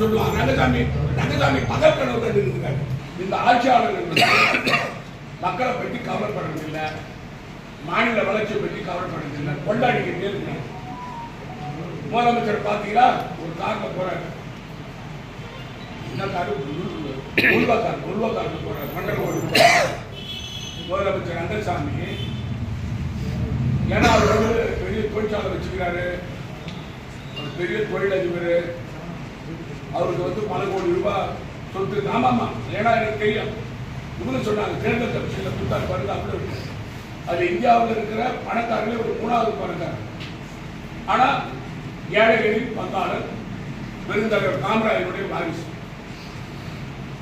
வரமாட்டேன்னு சொல்லுவான் ரங்கசாமி ரங்கசாமி பகல் கனவு கண்டு இந்த ஆட்சியாளர்கள் மக்களை பற்றி கவலைப்படுறதில்லை மாநில வளர்ச்சியை பற்றி கவலைப்படுறதில்லை கொண்டாடிக்கிட்டே இருக்காங்க முதலமைச்சர் பார்த்தீங்களா? ஒரு காரில் போற என்ன காரு உள்வா கார் உள்வா காரில் மண்டல முதலமைச்சர் ரங்கசாமி ஏன்னா அவர் வந்து பெரிய தொழிற்சாலை வச்சுக்கிறாரு. ஒரு பெரிய தொழிலதிபர். அவருக்கு வந்து பல கோடி ரூபாய் சொத்து. இருக்கு. ஆமாமா ஏன்னா எனக்கு தெரியும். இவங்க சொன்னாங்க தேர்தல் கமிஷன்ல கொடுத்தாரு பாருங்க அப்படி அது இந்தியாவில் இருக்கிற பணக்காரர்களே ஒரு மூணாவது பணக்காரர். ஆனா ஏழைகளின் பங்காளர் பெருந்தலைவர் காமராஜனுடைய வாரிசு.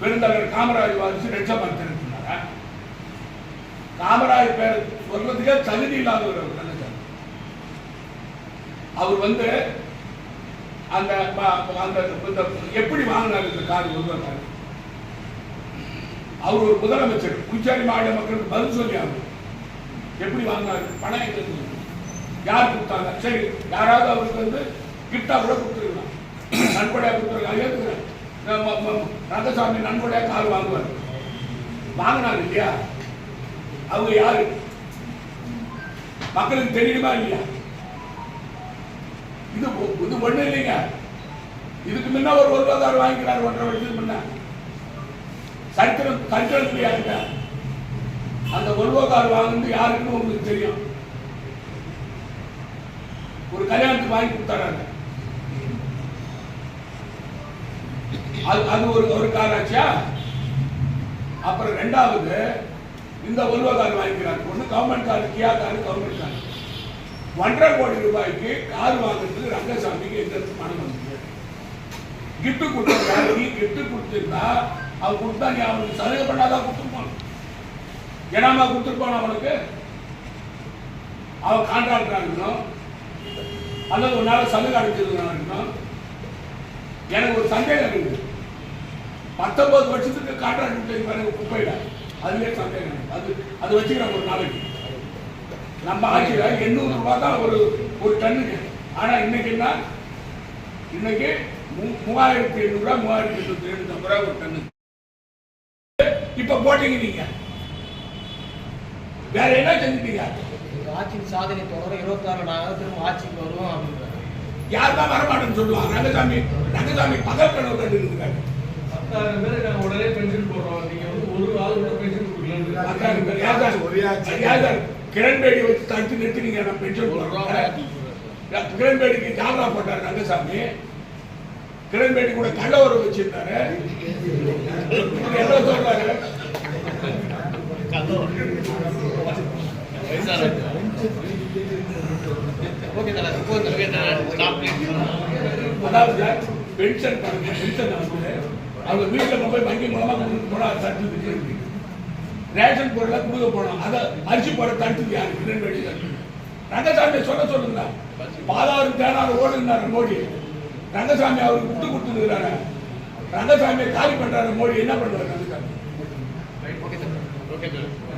பெருந்தலைவர் காமராஜ் வாரிசு ரெட்சபாத் இருக்கிறாரா காமராஜ் பேர் சொல்றதுக்கே தகுதி இல்லாதவர் அவர் நல்ல அவர் வந்து அந்த அந்த எப்படி வாங்கினார் இந்த கார் உருவாக்காரு அவர் ஒரு முதலமைச்சர். புதுச்சேரி மாநில மக்களுக்கு பதில் சொல்லி அவர் எப்படி வாங்கினாரு? பணம் எங்களுக்கு யார் கொடுத்தாங்க? சரி யாராவது அவருக்கு வந்து கிஃப்டா கூட கொடுத்துருக்கலாம். நன்கொடையா கொடுத்துருக்காங்க ஏத்துக்கிறேன் ரங்கசாமி நன்கொடையா கார் வாங்குவார். வாங்கினாங்க இல்லையா? அவங்க யாரு? மக்களுக்கு தெரியுமா இல்லையா? இது இது ஒண்ணு இல்லைங்க. இதுக்கு முன்ன ஒரு ஒரு ரூபாய் வாங்கிக்கிறாரு ஒன்றரை வருஷத்துக்கு முன்ன. சரித்திரம் சரித்திரம் இல்லையாங்க அந்த ஒல்வோ கார் வாங்கினது யாருக்குன்னு உங்களுக்கு தெரியும். ஒரு கல்யாணத்துக்கு வாங்கி கொடுத்தாராங்க அது அது ஒரு ஒரு கார் ஆச்சா? அப்புறம் ரெண்டாவது இந்த ஒல்வோ கார் வாங்கிக்கிறாங்க. ஒன்று government car Kia car government car ஒன்றரை கோடி ரூபாய்க்கு கார் வாங்குறதுக்கு ரங்கசாமிக்கு எந்த பணம் வந்தது கிஃப்ட் கொடுத்தா நீ கிஃப்ட் கொடுத்திருந்தா அவன் கொடுத்தா நீ அவனுக்கு சலுகை பண்ணாதான் கொடுத்துருப்பான். ஏனாமா கொடுத்துருப்பான் அவனுக்கு? அவன் கான்ட்ராக்டரா இருக்கணும். அல்லது ஒரு நாள் சலுகை அடிச்சிருந்தா இருக்கணும். எனக்கு ஒரு சந்தேகம் இருக்குது பத்தொன்பது வருஷத்துக்கு கான்ட்ராக்ட் கொடுத்தது பாருங்க குப்பையில. அதுவே சந்தேகம். அது அது வச்சுக்கிறேன் ஒரு நாளைக்கு. நம்ம ஆட்சியில எண்ணூறு ரூபாய் தான் ஒரு ஒரு டன்னுக்கு ஆனா இன்னைக்கு என்ன? இன்னைக்கு மூ- மூவாயிரத்தி எண்ணூறு ரூபாய் மூவாயிரத்தி எண்ணூத்தி எழுநூத்தி ரூபாய் ஒரு டன்னுக்கு இப்ப போட்டீங்க நீங்க வேற என்ன செஞ்சுட்டீங்க? ஆட்சியின் சாதனை தொடர இருபத்தாறு நாங்க திரும்ப ஆட்சிக்கு வருவோம் அப்படின்றாங்க. யார் தான் வரமாட்டேன்னு சொல்லுவாங்க. ரங்கசாமி ரங்கசாமி பகல் கனவு கண்டு இருக்காரு பத்தாயிரம் பேருக்கு நாங்க உடனே பென்ஷன் போடுறோம். நீங்க வந்து ஒரு ஆள் கூட பென்ஷன் கொடுக்கலன்னு பத்தாயிரம் பேர். யார் தான்? யார் தான்? கிரண் பேடி வச்சு தடுத்து நிறுத்தினீங்க நான் பென்ஷன் போடுறேன் கிரண் பேடிக்கு ஜாமரா போட்டார் ரங்கசாமி. கிரண் பேடி கூட கள்ள உறவு வச்சிருந்தாரு என்ன சொல்றாரு? அதாவது பென்ஷன் பென்ஷன் அவங்க வீட்டில் போய் வங்கி மூலமா கொடுத்து போனா தடுத்து இருக்கு ரேஷன் பொருளை கொடுக்க போனோம் அதை அரிசி போட தடுத்து யாரு? கிரண் பேடி ரங்கசாமி சொல்ல சொல்லுங்க பாதாறு தேனாறு ஓடுனாரு மோடி. ரங்கசாமி அவருக்கு விட்டு கொடுத்துருக்கிறாரு? ரங்கசாமியை காலி பண்றாரு மோடி. என்ன பண்றாரு Rangasamy? Okay sir. Okay sir.